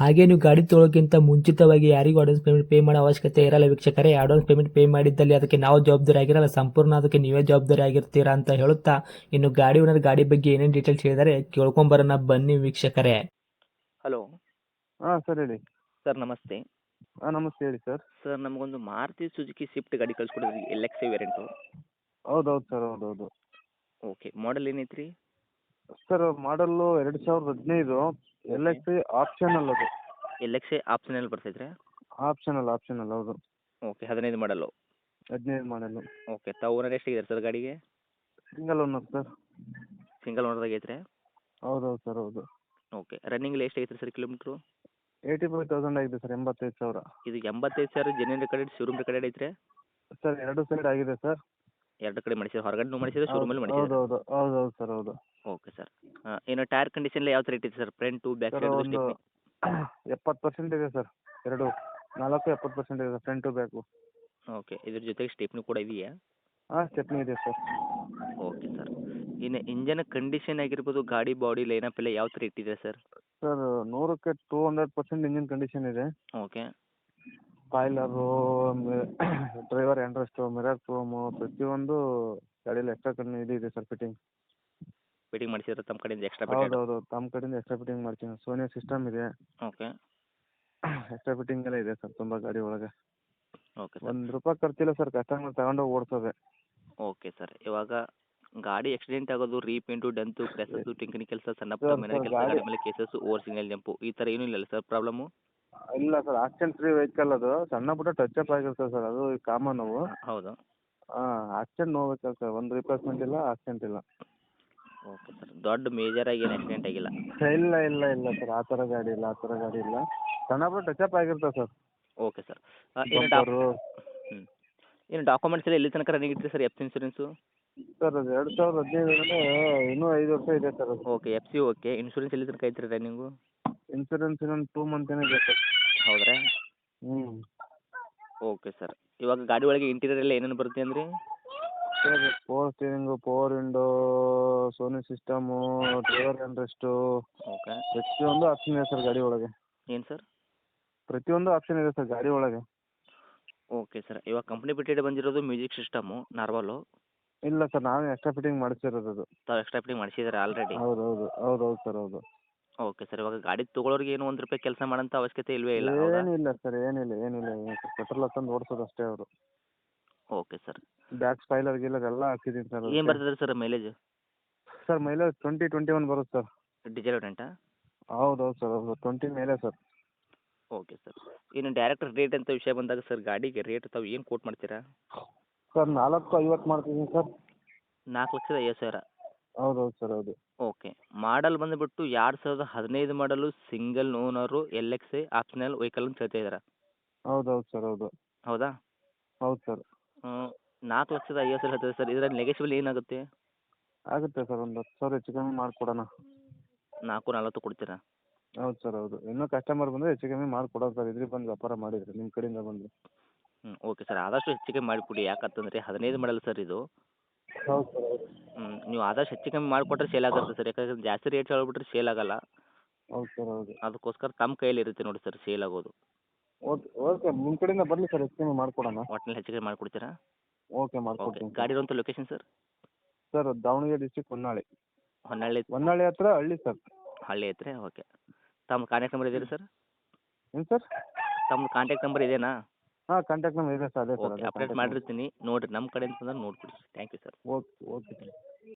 ಹಾಗೆ ನೀವು ಗಾಡಿ ತೊಳೋಕ್ಕಿಂತ ಮುಂಚಿತವಾಗಿ ಯಾರಿಗೂ ಅಡ್ವಾನ್ಸ್ ಪೇಮೆಂಟ್ ಪೇ ಮಾಡೋ ಅವಶ್ಯಕತೆ ಇರಲ್ಲ ವೀಕ್ಷಕರೇ. ಅಡ್ವಾನ್ಸ್ ಪೇಮೆಂಟ್ ಪೇ ಮಾಡಿದ್ದಲ್ಲಿ ಅದಕ್ಕೆ ನಾವು ಜವಾಬ್ದಾರಿ ಆಗಿರಲ್ಲ. ಸಂಪೂರ್ಣ ಅದಕ್ಕೆ ನೀವೇ ಜವಾಬ್ದಾರಿ ಆಗಿರ್ತೀರಾ ಅಂತ ಹೇಳುತ್ತಾ ಇನ್ನು ಗಾಡಿ ಓನರ್ ಗಾಡಿ ಬಗ್ಗೆ ಏನೇನು ಡೀಟೇಲ್ಸ್ ಹೇಳಿದರೆ ಕೇಳ್ಕೊಂಬರೋಣ ಬನ್ನಿ ವೀಕ್ಷಕರೇ. ಹಲೋ ಹಾಂ ಸರ್ ಹೇಳಿ. ಸರ್ ನಮಸ್ತೆ. ಹಾಂ ನಮಸ್ತೆ ಹೇಳಿ ಸರ್ ಸರ್ ನಮಗೊಂದು ಮಾರುತಿ ಸುಜುಕಿ ಸ್ವಿಫ್ಟ್ ಗಾಡಿ ಕಳಿಸ್ಕೊಡೋದು ಎಲ್ ಎಕ್ಸ್ ಐ ವೇರಿಯಂಟು ಹೌದೌದು ಸರ್ ಹೌದೌದು. ಓಕೆ ಮಾಡಲ್ ಏನೈತ್ರಿ ಸರ್ ಮಾಡಲ್ಲು ಎರಡು ಸಾವಿರದ ಹದಿನೈದು. ಎಲ್ ಎಕ್ಸ್ ಆಪ್ಷನಲ್ ಅದು. ಎಲ್ ಎಕ್ಸ್ ಆಪ್ಷನಲ್ಲಿ ಬರ್ತೈತ್ರಿ ಆಪ್ಷನಲ್ ಆಪ್ಷನಲ್ ಹೌದು. ಓಕೆ ಹದಿನೈದು ಮಾಡಲು ಹದಿನೈದು ಮಾಡಲು ಓಕೆ ತಾವು ಓನರ್ ಎಷ್ಟಿದೆ ಸರ್ ಗಾಡಿಗೆ? ಸಿಂಗಲ್ ಓನರ್ ಸರ್ ಸಿಂಗಲ್ ಓನರ್ದಾಗ ಐತ್ರಿ? ಹೌದು ಸರ್ ಹೌದು. ಓಕೆ ರನ್ನಿಂಗ್ ಎಷ್ಟು ಐತ್ರಿ sir kilometre eighty five thousand ಆಗಿದೆ ಸರ್ ಎಂಬತ್ತೈದು ಸಾವಿರ. ಇದು ಎಂಬತ್ತೈದು ಸಾವಿರ ಜೆನ್ಯನ್ ಕಡೆ ಶೋರೂಮ್ ಕಡೆ ಐತ್ರಿ? ಸರ್ ಎರಡು ಸೈಡ್ ಆಗಿದೆ ಸರ್ ಎರಡು ಕಡೆ ಮಾಡಿಸಿದ್ರೆ ಹೊರಗಡೆ ಮಾಡಿಸಿದ್ರೆ ಶೋರೂಮಲ್ಲಿ ಮಾಡಿಸಿದ್ರೆ. ಹೌದು ಹೌದು ಸರ್ ಹೌದು ಓಕೆ ಸರ್ ಏನು ಟೈರ್ ಕಂಡೀಷನ್ ಯಾವ ಥರ ಇಟ್ಟಿದೆ ಸರ್ ಫ್ರಂಟು ಬ್ಯಾಕ್ ಸರ್ ಒಂದು ಎಪ್ಪತ್ತು ಪರ್ಸೆಂಟ್ ಇದೆ ಸರ್ ಎರಡು ನಾಲ್ಕು ಎಪ್ಪತ್ತು ಪರ್ಸೆಂಟ್ ಇದೆ ಫ್ರಂಟು ಬ್ಯಾಕು ಓಕೆ ಇದ್ರ ಜೊತೆಗೆ ಸ್ಟೆಪ್ನಿ ಕೂಡ ಇದೆಯಾ? ಹಾಂ ಸ್ಟೆಪ್ನಿ ಇದೆ ಸರ್ ಓಕೆ ಸರ್ ಇನ್ನು ಇಂಜನ್ ಕಂಡೀಷನ್ ಆಗಿರ್ಬೋದು ಗಾಡಿ ಬಾಡಿ ಲೈನ್ ಅಪ್ ಎಲ್ಲ ಯಾವ ಥರ ಇಟ್ಟಿದೆ ಸರ್ ಸರ್ ನೂರಕ್ಕೆ two hundred percent engine condition ಇದೆ. Okay spoiler driver handrest mirror chrome ಪ್ರತಿಯೊಂದು ಗಾಡಿಯಲ್ಲಿ ಎಕ್ಸ್ಟ್ರಾ ಕಣ್ಣು ಇದು ಇದೆ ಸರ್ ಫಿಟ್ಟಿಂಗ್ ಫಿಟ್ಟಿಂಗ್ ಮಾಡಿಸಿದ್ರೆ ತಮ್ಮ ಕಡೆಯಿಂದ ಎಕ್ಸ್ಟ್ರಾ ಹೌದು ಹೌದು ತಮ್ಮ ಕಡೆಯಿಂದ ಎಕ್ಸ್ಟ್ರಾ ಫಿಟ್ಟಿಂಗ್ ಮಾಡ್ತೀನಿ. ಸೋನಿಯಾ ಸಿಸ್ಟಮ್ ಇದೆ. ಓಕೆ ಎಕ್ಸ್ಟ್ರಾ ಫಿಟ್ಟಿಂಗ್ ಎಲ್ಲ ಇದೆ ಸರ್ ತುಂಬ ಗಾಡಿ ಒಳಗೆ. ಓಕೆ ಸರ್ ಒಂದು ರೂಪಾಯಿ ಖರ್ಚಿಲ್ಲ ಸರ್ ಕಸ್ಟಮರ್ ತಗೊಂಡೋಗಿ ಓಡಿಸೋದೆ. ಓಕೆ ಸರ್ ಇವಾಗ ಗಾಡಿ ಆಕ್ಸಿಡೆಂಟ್ ಆಗೋದು ರೀಪೇಂಟು ಡಂತು ಕ್ರೆಸಸ್ಸು ಟಿಂಕಿನ ಕೆಲಸ ಸಣ್ಣ ಪುಟ್ಟ ಮನೆ ಕೆಲಸ ಗಾಡಿ- ಮೇಲೆ ಕೇಸಸ್ಸು ಓವರ್ ಸಿಗ್ನಲ್ ಜಂಪು ಈ ಥರ ಏನೂ ಇಲ್ಲ ಸರ್ ಪ್ರಾಬ್ಲಮ್ಮು ಇಲ್ಲ ಸರ್ ಆಕ್ಸಿಡೆಂಟ್ ಫ್ರೀ ವೆಹಿಕಲ್ ಅದು. ಸಣ್ಣ ಪುಟ್ಟ ಟಚ್ ಅಪ್ ಆಗಿರ್ತದೆ ಸರ್ ಅದು ಕಾಮನ್ ಅವು. ಹೌದು. ಹಾಂ ಆಕ್ಸಿಡೆಂಟ್ ನೋಡ್ಬೇಕಲ್ಲ ಸರ್ ಒಂದು ರಿಪ್ಲೇಸ್ಮೆಂಟ್ ಇಲ್ಲ ಆಕ್ಸಿಡೆಂಟ್ ಇಲ್ಲ. ಓಕೆ ಸರ್ ದೊಡ್ಡ ಮೇಜರಾಗಿ ಏನು ಆಕ್ಸಿಡೆಂಟ್ ಆಗಿಲ್ಲ. ಇಲ್ಲ ಇಲ್ಲ ಇಲ್ಲ ಸರ್ ಆ ಥರ ಗಾಡಿ ಇಲ್ಲ ಆ ಥರ ಗಾಡಿ ಇಲ್ಲ. ಸಣ್ಣ ಪುಟ್ಟ ಟಚ್ ಅಪ್ ಆಗಿರ್ತದೆ ಸರ್ ಓಕೆ ಸರ್ ಏನು ಬಂಪರು ಹ್ಞೂ ಏನು ಡಾಕ್ಯುಮೆಂಟ್ಸ್ ಎಲ್ಲ ಎಲ್ಲಿ ತನಕ ರನ್ನಿಂಗ್ ಇತ್ತು ಸರ್ ಎಫ್ ಇನ್ಸೂರೆನ್ಸು ಸರ್ ಅದು ಎರಡು ಸಾವಿರದ ಹದಿನೈದರಲ್ಲಿ ಇನ್ನೂ ಐದು ವರ್ಷ ಇದೆ ಸರ್ ಅದು. Okay F C okay insurance ಎಲ್ಲಿ ತನಕ ಐತ್ರಿ ರನ್ನಿಂಗು ಇನ್ಶೂರೆನ್ಸ್ ಇನ್ನೊಂದು ಟೂ ಮಂತ್ ಏನೋ ಇದೆ ಸರ್ ಹೌದ್ರಾ? ಹ್ಞೂ ಓಕೆ ಸರ್ ಇವಾಗ ಗಾಡಿ ಒಳಗೆ ಇಂಟೀರಿಯರ್ ಎಲ್ಲ ಏನೇನು ಬರುತ್ತೆ ಅಂದ್ರಿ? Sir power steering power window Sony system driver handrest okay ಪ್ರತಿಯೊಂದು ಆಪ್ಷನ್ ಇದೆ ಸರ್ ಗಾಡಿ ಒಳಗೆ. ಏನು ಸರ್? ಪ್ರತಿಯೊಂದು ಆಪ್ಷನ್ ಇದೆ ಸರ್ ಗಾಡಿ ಒಳಗೆ. ಓಕೆ ಸರ್ ಇವಾಗ ಕಂಪ್ನಿ ಬಿಟ್ಟೆಡ್ ಬಂದಿರೋದು ಮ್ಯೂಸಿಕ್ ಸಿಸ್ಟಮು ನಾರ್ಮಲು ಇಲ್ಲ ಸರ್ ನಾವೇ ಎಕ್ಸ್ಟ್ರಾ ಫಿಟ್ಟಿಂಗ್ ಮಾಡಿಸಿರೋದು ಅದು. ತಾವು ಎಕ್ಸ್ಟ್ರಾ ಫಿಟ್ಟಿಂಗ್ ಮಾಡಿಸಿದ್ದಾರೆ ಆಲ್ರೆಡಿ ಹೌದು ಹೌದು ಹೌದು ಹೌದು ಸರ್ ಹೌದು. ಓಕೆ ಸರ್ ಇವಾಗ ಗಾಡಿ ತೊಗೊಳೋರಿಗೆ ಏನು ಒಂದು ರೂಪಾಯಿ ಕೆಲಸ ಮಾಡೋಂಥ ಅವಶ್ಯಕತೆ ಇಲ್ಲವೇ ಇಲ್ಲ ಹೌದಾ? ಏನಿಲ್ಲ ಸರ್ ಏನಿಲ್ಲ ಏನಿಲ್ಲ. ಏನು ಸರ್ ಪೆಟ್ರೋಲ್ ತಂದು ಓಡಿಸೋದು ಅಷ್ಟೇ ಅವರು. ಓಕೆ ಸರ್ ಬ್ಯಾಕ್ ಸ್ಪೈಲರ್ ಗೀಲರ್ ಎಲ್ಲ ಹಾಕಿದೀನಿ ಸರ್ ಏನು ಬರ್ತದೆ sir mileage sir mileage twenty twenty one ಬರುತ್ತೆ ಸರ್ ಡಿಜೆಲ್ ರೆಂಟಾ ಹೌದು ಹೌದು ಸರ್ ಹೌದು. ಟ್ವೆಂಟಿ ಮೇಲೆ ಸರ್ ಓಕೆ ಸರ್ ಇನ್ನು ಡೈರೆಕ್ಟ್ ರೇಟ್ ಅಂತ ವಿಷಯ ಬಂದಾಗ ಸರ್ ಗಾಡಿಗೆ ರೇಟ್ ತಾವು ಏನು ಕೋಟ್ ಮಾಡ್ತೀರಾ? ಸರ್ ನಾಲ್ಕು ಐವತ್ತು ಮಾಡ್ತಿದ್ದೀನಿ ಸರ್ ನಾಲ್ಕು ಲಕ್ಷದ ಐವತ್ತು ಸಾವಿರ? ಹೌದು ಹೌದು ಸರ್ ಹೌದು. ಓಕೆ ಮಾಡಲ್ ಬಂದುಬಿಟ್ಟು ಎರಡು ಸಾವಿರದ ಹದಿನೈದು ಮಾಡಲು single owner L X optional vehicle ಅಂತ ಹೇಳ್ತಾ ಇದ್ದಾರೆ? ಹೌದು ಹೌದು ಸರ್ ಹೌದು. ಹೌದಾ? ಹೌದು ಸರ್ ನಾಲ್ಕು ಲಕ್ಷದ ಐವತ್ತು ಸಾವಿರ ಸರ್. ಇದರಲ್ಲಿ ನೆಗೆಸಿಬಲ್ ಏನಾಗುತ್ತೆ? ಆಗುತ್ತೆ ಸರ್. ಒಂದು ಹತ್ತು ಸಾವಿರ ಹೆಚ್ಚು ಕಮ್ಮಿ ಮಾಡಿಕೊಡೋಣ. ನಾಲ್ಕು ನಲ್ವತ್ತು ಕೊಡ್ತೀರಾ? ಹೌದು ಸರ್ ಹೌದು. ಇನ್ನೂ ಕಸ್ಟಮರ್ ಬಂದರೆ ಹೆಚ್ಚು ಕಮ್ಮಿ ಮಾಡಿಕೊಡೋದು ಸರ್. ಇದ್ರಿಗೆ ಬಂದು ವ್ಯಾಪಾರ ಮಾಡಿದ್ರೆ ನಿಮ್ಮ ಕಡೆಯಿಂದ ಬಂದು ಹ್ಞೂ ಓಕೆ ಸರ್. ಆದಷ್ಟು ಹೆಚ್ಚಿಗೆ ಮಾಡಿಕೊಡಿ. ಯಾಕಂತಂದರೆ ಹದಿನೈದು ಮಾಡಲ್ಲ ಸರ್ ಇದು. ಹೌದು ಸರ್ ಹೌದು. ಹ್ಞೂ ನೀವು ಆದಷ್ಟು ಹೆಚ್ಚು ಕಮ್ಮಿ ಮಾಡಿಕೊಟ್ರೆ ಸೇಲ್ ಆಗುತ್ತೆ ಸರ್. ಯಾಕಂದ್ರೆ ಜಾಸ್ತಿ ರೇಟ್ ಹೇಳ್ಬಿಟ್ರೆ ಸೇಲ್ ಆಗಲ್ಲ. ಹೌದು ಸರ್ ಹೌದು. ಅದಕ್ಕೋಸ್ಕರ ತಮ್ಮ ಕೈಯಲ್ಲಿ ಇರುತ್ತೆ ನೋಡಿ ಸರ್ ಸೇಲ್ ಆಗೋದು. Okay okay. ನಿಮ್ಮ ಕಡೆಯಿಂದ ಬರಲಿ ಸರ್ ಹೆಚ್ಚು ಕಮ್ಮಿ ಮಾಡಿಕೊಡೋಣ. ಒಟ್ಟಿನಲ್ಲಿ ಕಮ್ಮಿ ಮಾಡಿಕೊಡ್ತೀರಾ? ಓಕೆ ಓಕೆ ಮಾಡಿಕೊಡ್ತೀನಿ ಗಾಡಿ ಇರುವಂಥ location sir sir Davanagere district Honnali. Honnali Honnali ಹತ್ರ ಹಳ್ಳಿ ಸರ್ ಹಳ್ಳಿ ಐತ್ರಿ ಓಕೆ ತಮ್ಮ ಕಾಂಟ್ಯಾಕ್ಟ್ ನಂಬರ್ ಇದೆ ಸರ್ ಏನು ಸರ್ ತಮ್ಮ ಕಾಂಟ್ಯಾಕ್ಟ್ ನಂಬರ್ ಇದೇನಾ ಹಾಂ ಕಾಂಟ್ಯಾಕ್ಟ್ ನಂಬರ್ ಇದೆ ಸರ್ ಅದೇ ಸರ್ ಓಕೆ ಅಪ್ಡೇಟ್. ಮಾಡಿರ್ತೀನಿ. ನೋಡಿರಿ ನಮ್ಮ ಕಡೆಯಿಂದ ನೋಡ್ಕೊಡಿ thank you sir okay okay sir